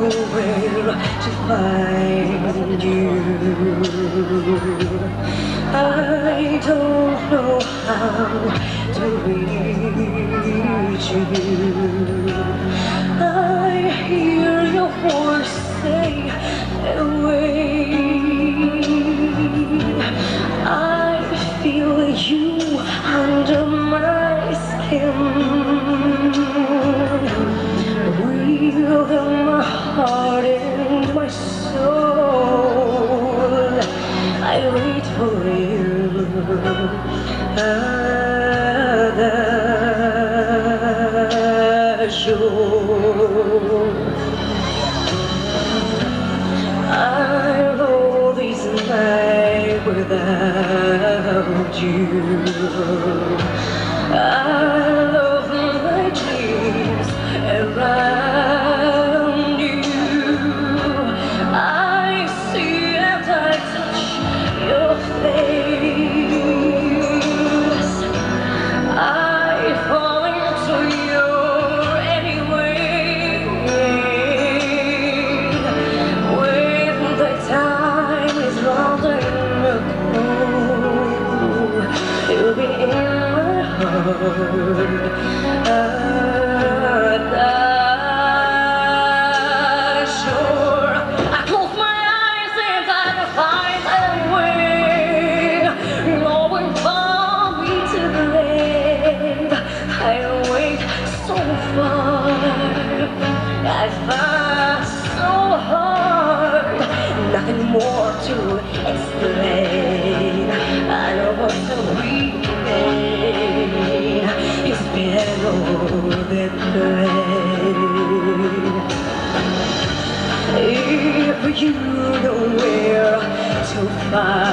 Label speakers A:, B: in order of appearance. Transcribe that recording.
A: nowhere to find you I don't know how to reach you I hear your voice say away I feel you under my skin my heart heart and my soul. I wait for you Cada jour I'll roll this night without you. I oh You know where to find.